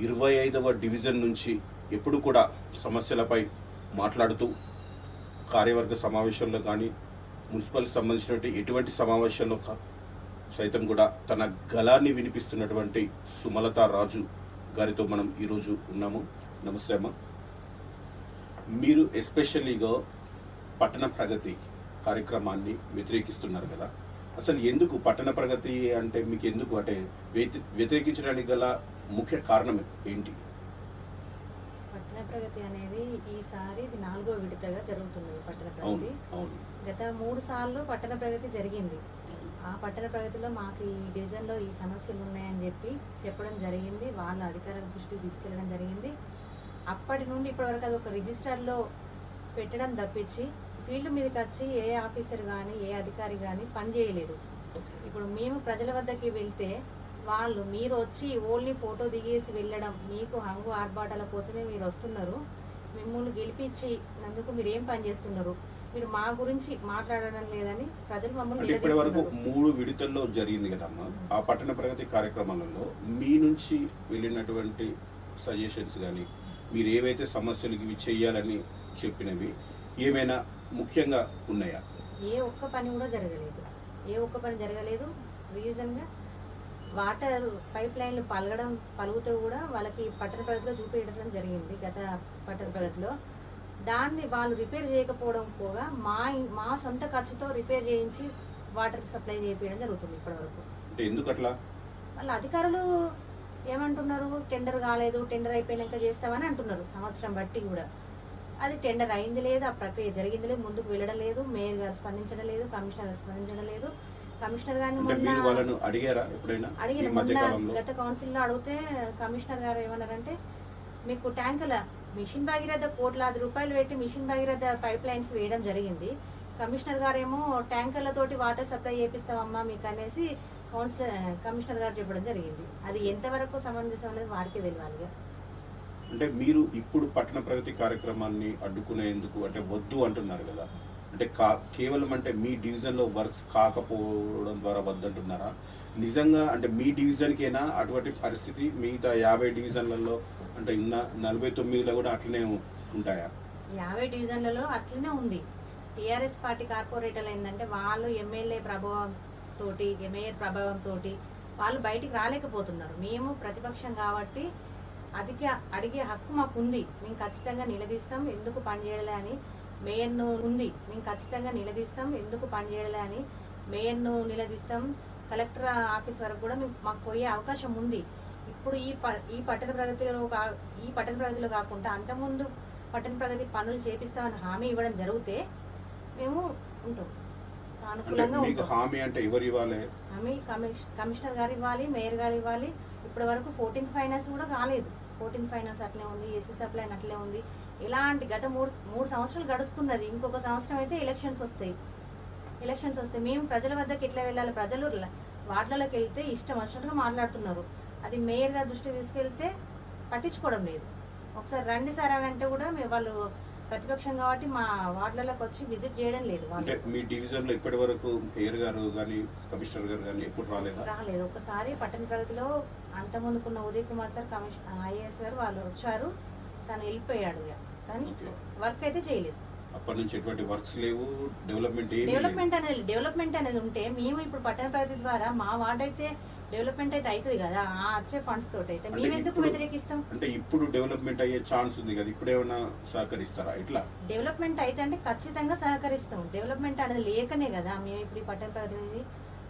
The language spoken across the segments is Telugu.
ఇరవై ఐదవ డివిజన్ నుంచి ఎప్పుడు కూడా సమస్యలపై మాట్లాడుతూ కార్యవర్గ సమావేశంలో కానీ మున్సిపల్ సంబంధించినటువంటి ఎటువంటి సమావేశంలో కా- సైతం కూడా తన గలాన్ని వినిపిస్తున్నటువంటి సుమలత రాజు గారితో మనం ఈరోజు ఉన్నాము. నమస్తే అమ్మ. మీరు ఎస్పెషల్లీగా పట్టణ ప్రగతి కార్యక్రమాన్ని వ్యతిరేకిస్తున్నారు కదా. అసలు ఎందుకు పట్టణ ప్రగతి అంటే మీకు ఎందుకు అంటే వ్యతి- వ్యతిరేకించడానికి గల ముఖ్య కారణం ఏంటి? పట్టణ ప్రగతి అనేది ఈసారి ఇది నాలుగో విడతగా జరుగుతున్నది పట్టణ ప్రగతి. గత మూడు సార్లు పట్టణ ప్రగతి జరిగింది. ఆ పట్టణ ప్రగతిలో మాకు ఈ డివిజన్లో ఈ సమస్యలు ఉన్నాయని చెప్పి చెప్పడం జరిగింది. వాళ్ళ అధికారుల దృష్టికి తీసుకెళ్ళడం జరిగింది. అప్పటి నుండి ఇప్పటివరకు అది ఒక రిజిస్టర్లో పెట్టడం తప్పించి ఫీల్డ్ మీదకి వచ్చి ఏ ఆఫీసర్ కానీ ఏ అధికారి కానీ పని చేయలేదు. ఇప్పుడు మేము ప్రజల వద్దకి వెళ్తే వాళ్ళు మీరు వచ్చి ఓన్లీ ఫోటో దిగేసి వెళ్ళడం మీకు హంగు ఆర్భాటాల కోసమే మీరు వస్తున్నారు. మిమ్మల్ని గెలిపించి నందుకు మీరు ఏం పని చేస్తున్నారు? మీరు మా గురించి మాట్లాడడం లేదని ప్రజలు మమ్మల్ని ఇప్పటి వరకు. మూడు విడతల్లో జరిగింది కదమ్మా ఆ పట్టణ ప్రగతి కార్యక్రమాలలో మీ నుంచి వెళ్ళినటువంటి సజెషన్స్ కానీ మీరు ఏవైతే సమస్యలు ఇవి చేయాలని చెప్పినవి ఏమైనా ముఖ్యంగా ఉన్నాయా? ఏ ఒక్క పని కూడా జరగలేదు. ఏ ఒక్క పని జరగలేదు. రీజన్గా వాటర్ పైప్ లైన్లు పలగడం పలుగుతూ కూడా వాళ్ళకి పట్టణ ప్రగతిలో చూపించడం జరిగింది గత పట్టణ ప్రగతిలో. దాన్ని వాళ్ళు రిపేర్ చేయకపోవడం పోగా మా మా సొంత ఖర్చుతో రిపేర్ చేయించి వాటర్ సప్లై చేయించడం జరుగుతుంది ఇప్పటివరకు. అంటే ఎందుకు అట్లా? వాళ్ళ అధికారులు ఏమంటున్నారు? టెండర్ కాలేదు టెండర్ అయిపోయినాక చేస్తామని అంటున్నారు సంవత్సరం బట్టి కూడా. అది టెండర్ అయింది లేదు ఆ ప్రక్రియ జరిగింది లేదు ముందుకు వెళ్ళడం లేదు మేయర్ గారు స్పందించడం లేదు కమిషనర్ స్పందించడం లేదు. కమిషనర్ గారిని మొన్న వాళ్ళను అడిగారా ఎప్పుడైనా? ఈ అడిగిన. మొన్న గత కౌన్సిల్లో అడిగితే కమిషనర్ గారు ఏమన్నారంటే మీకు ట్యాంకుల మిషన్ భగీరథ కోట్లాది రూపాయలు పెట్టి మిషన్ భగీరథ పైప్ లైన్స్ వేయడం జరిగింది. కమిషనర్ గారేమో ట్యాంకర్లతోటి వాటర్ సప్లై చేపిస్తామమ్మా మీకు అనేసి కౌన్సిలర్ కమిషనర్ గారు చెప్పడం జరిగింది. అది ఎంతవరకు సమంజసం అనేది వారికే తెలియాలి అంటే మీరు ఇప్పుడు పట్టణ ప్రగతి కార్యక్రమాన్ని అడ్డుకునేందుకు అంటే వద్దు అంటున్నారు కదా. అంటే కా- కేవలం అంటే మీ డివిజన్లో వర్క్స్ కాకపోవడం ద్వారా వద్దంటున్నారా? నిజంగా అంటే మీ డివిజన్కైనా? అటువంటి పరిస్థితి మిగతా యాభై డివిజన్లలో అంటే ఉన్న నలభై తొమ్మిదిలో కూడా అట్లనే ఉంటాయా? యాభై డివిజన్లలో అట్లనే ఉంది. టిఆర్ఎస్ పార్టీ కార్పొరేటర్లు ఏంటంటే వాళ్ళు ఎమ్మెల్యే ప్రభావం తోటి ఎమ్మెల్యే ప్రభావం తోటి వాళ్ళు బయటికి రాలేకపోతున్నారు. మేము ప్రతిపక్షం కాబట్టి అదికే అడిగే హక్కు మాకుంది. మేము ఖచ్చితంగా నిలదీస్తాం. ఎందుకు పనిచేయలే అని మేయర్ను ఉంది. మేము ఖచ్చితంగా నిలదీస్తాం. ఎందుకు పనిచేయలే అని మేయర్ను నిలదీస్తాం. కలెక్టర్ ఆఫీస్ వరకు కూడా మేము మాకు పోయే అవకాశం ఉంది. ఇప్పుడు ఈ ఈ పట్టణ ప్రగతిలో ఈ పట్టణ ప్రగతిలో కాకుండా అంతకుముందు పట్టణ ప్రగతి పనులు చేపిస్తామని హామీ ఇవ్వడం జరిగితే మేము ఉంటాం. ఉంటాం. హామీ అంటే ఎవరు ఇవ్వాలి? హామీ కమిష్- కమిషనర్ గారు ఇవ్వాలి మేయర్ గారు ఇవ్వాలి. ఇప్పటి వరకు ఫోర్టీన్త్ ఫైనాన్స్ కూడా కాలేదు. ఫోర్టీన్త్ ఫైనాన్స్ అట్లే ఉంది ఎస్సీ సప్లై అట్లే ఉంది. ఇలాంటి గత మూడు మూడు సంవత్సరాలు గడుస్తున్నది. ఇంకొక సంవత్సరం అయితే ఎలక్షన్స్ వస్తాయి. ఎలక్షన్స్ వస్తాయి. మేము ప్రజల వద్దకు ఎట్లా వెళ్ళాలి? ప్రజలు వార్డులలోకి వెళ్తే ఇష్టం వచ్చినట్టుగా మాట్లాడుతున్నారు. అది మేయర్ గారి దృష్టికి తీసుకెళ్తే పట్టించుకోవడం లేదు. ఒకసారి రండి సార్ అని అంటే కూడా మేము వాళ్ళు ప్రతిపక్షం కాబట్టి మా వార్డులలోకి వచ్చి విజిట్ చేయడం లేదు. మీ డివిజన్లో ఇప్పటి వరకు మేయర్ గారు కానీ కమిషనర్ గారు కానీ ఎప్పుడు రాలేదా? రాలేదు. ఒకసారి పట్టణ ప్రగతిలో అంత ముందుకున్న Uday Kumar sir commission IAS గారు వాళ్ళు వచ్చారు. తను వెళ్ళిపోయాడు ఇక. కానీ. వర్క్ అయితే చేయలేదు. అప్పటి నుంచి ఎటువంటి వర్క్స్ లేవు డెవలప్మెంట్ డెవలప్మెంట్ అనేది డెవలప్మెంట్ అనేది ఉంటే మేము ఇప్పుడు పట్టణ ప్రగతి ద్వారా మా వార్డ్ అయితే డెవలప్మెంట్ అయితే అవుతుంది కదా ఆ వచ్చే ఫండ్స్ తోటి అయితే మేము ఎందుకు వ్యతిరేకిస్తాం? అంటే ఇప్పుడు డెవలప్మెంట్ అయ్యే ఛాన్స్ ఉంది కదా ఇప్పుడు ఏమైనా సహకరిస్తారా? ఇట్లా డెవలప్మెంట్ అయితే అంటే ఖచ్చితంగా సహకరిస్తాం. డెవలప్మెంట్ అనేది లేకనే కదా మేము ఇప్పుడు ఈ పట్టణ ప్రగతి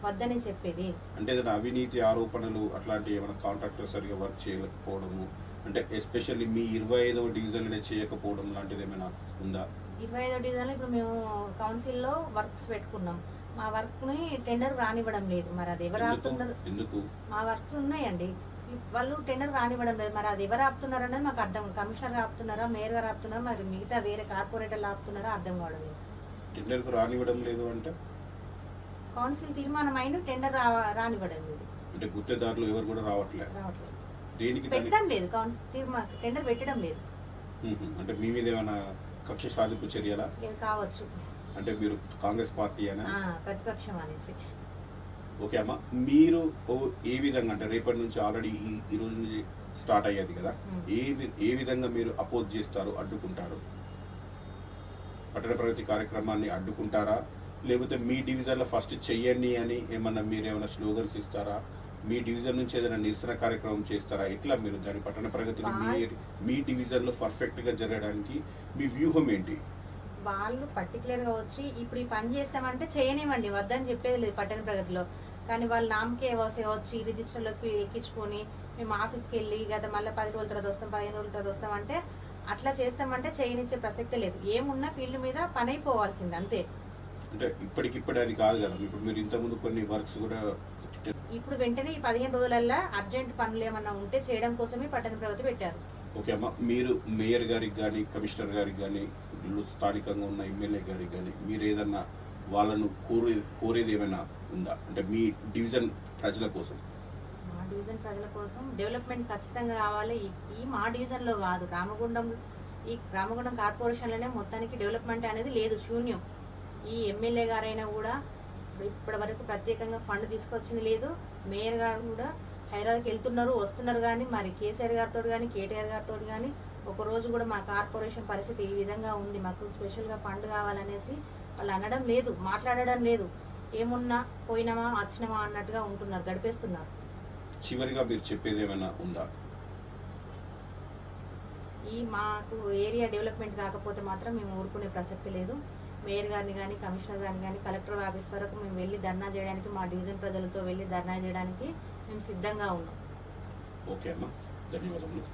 వద్దని చెప్పేది. అంటే ఏదైనా అవినీతి ఆరోపణలు అట్లాంటి ఏమైనా కాంట్రాక్టర్ సరిగా వర్క్ చేయలేకపోవడము అంటే ఎస్పెషల్లీ మీ ఇరవై ఐదవ డివిజన్ చేయకపోవడం లాంటిది ఏమైనా ఉందా? ఇరవై ఐదో డివిజన్లో ఇప్పుడు మేము కౌన్సిల్లో వర్క్స్ పెట్టుకున్నాం. మా వర్క్ని టెండర్ రానివ్వడం లేదు. మరి అది ఎవరు ఆపుతున్నారు? ఎందుకు? మా వర్క్స్ ఉన్నాయండి. వాళ్ళు టెండర్ రానివ్వడం లేదు. మరి అది ఎవరు ఆపుతున్నారు అనేది మాకు అర్థం కమిషనర్ ఆపుతున్నారా మేయర్ గారు ఆపుతున్నారా మరి మిగతా వేరే కార్పొరేటర్లు ఆపుతున్నారా అర్థం కావడం లేదు. రానివ్వడం లేదు అంటే? కౌన్సిల్ తీర్మానం అయిన టెండర్ రానివ్వడం లేదు. అంటే గుత్తేదారులు ఎవరు కూడా రావట్లే. రావట్లేదు. దేనికి పెట్టడం లేదు కౌన్ తీర్మా టెండర్ పెట్టడం లేదు. అంటే మీ మీద ఏమైనా కక్ష సాధింపు చర్యలా? కావచ్చు. అంటే మీరు కాంగ్రెస్ పార్టీ అయినా? ఆ, ప్రతిపక్షం అనేసి. ఓకే అమ్మా. మీరు ఏ విధంగా అంటే రేపటి నుంచి ఆల్రెడీ ఈ రోజు నుంచి స్టార్ట్ అయ్యేది కదా. ఏ ఏ విధంగా మీరు అపోజ్ చేస్తారు అడ్డుకుంటారు? పట్టణ ప్రగతి కార్యక్రమాన్ని అడ్డుకుంటారా? లేకపోతే మీ డివిజన్లో ఫస్ట్ చెయ్యండి అని ఏమన్నా మీరు ఏమైనా స్లోగన్స్ ఇస్తారా? మీ డివిజన్ నుంచి ఏదైనా నిరసన కార్యక్రమం చేస్తారా? ఎట్లా మీరు దాని పట్టణ ప్రగతిని మీ మీ డివిజన్లో పర్ఫెక్ట్గా జరగడానికి మీ వ్యూహం ఏంటి? వాళ్ళు పర్టికులర్గా వచ్చి ఇప్పుడు ఈ పని చేస్తామంటే చేయనివ్వండి వద్దని చెప్పేది లేదు పట్టణ ప్రగతిలో. కానీ వాళ్ళు నామకే వస్తే వచ్చి రిజిస్టర్లో ఎక్కించుకొని మేము ఆఫీస్కి వెళ్ళి గత మళ్ళీ పది రోజుల తర్వాత వస్తాం పదిహేను రోజుల తర్వాత వస్తామంటే అట్లా చేస్తామంటే చేయనిచ్చే ప్రసక్తే లేదు. ఏమున్నా ఫీల్డ్ మీద పని అయిపోవాల్సింది అంతే. అంటే ఇప్పటికిప్పుడే అది కాదు కదా. ఇప్పుడు మీరు ఇంతకుముందు కొన్ని వర్క్స్ కూడా ఇప్పుడు వెంటనే ఈ పదిహేను రోజులల్లో అర్జెంట్ పనులు ఏమన్నా ఉంటే చేయడం కోసమే పట్టణ ప్రగతి పెట్టారు. ఓకే అమ్మా మీరు మేయర్ గారికి కానీ కమిషనర్ గారికి కానీ స్థానికంగా ఉన్న ఎమ్మెల్యే గారికి కానీ మీరు ఏదన్నా వాళ్ళను కోరే కోరేది ఏమైనా ఉందా? అంటే మీ డివిజన్ ప్రజల కోసం. మా డివిజన్ ప్రజల కోసం డెవలప్మెంట్ ఖచ్చితంగా కావాలి. ఈ- మా డివిజన్లో కాదు. రామగుండం ఈ రామగుండం కార్పొరేషన్లోనే మొత్తానికి డెవలప్మెంట్ అనేది లేదు శూన్యం. ఈ ఎమ్మెల్యే గారైనా కూడా ఇప్పటి వరకు ప్రత్యేకంగా ఫండ్ తీసుకొచ్చింది లేదు. మేయర్ గారు కూడా హైదరాబాద్కి వెళ్తున్నారు వస్తున్నారు కానీ మరి కేసీఆర్ గారితో కానీ కేటీఆర్ గారితో కానీ ఒక రోజు కూడా మా కార్పొరేషన్ పరిస్థితి ఈ విధంగా ఉంది. మాకు స్పెషల్గా ఫండ్ కావాలనేసి వాళ్ళు అనడం లేదు మాట్లాడడం లేదు. ఏమున్నా పోయినామా వచ్చినామా అన్నట్టుగా ఉంటున్నారు గడిపేస్తున్నారు. చివరిగా మీరు చెప్పేది ఏమైనా ఉందా? ఈ మాకు ఏరియా డెవలప్మెంట్ కాకపోతే మాత్రం మేము ఊరుకునే ప్రసక్తి లేదు. మేయర్ గారిని కానీ కమిషనర్ గారిని కానీ కలెక్టర్ ఆఫీస్ వరకు మేము వెళ్ళి ధర్నా చేయడానికి మా డివిజన్ ప్రజలతో వెళ్ళి ధర్నా చేయడానికి మేము సిద్ధంగా ఉన్నాం. ఓకే అమ్మా. ధన్యవాదాలు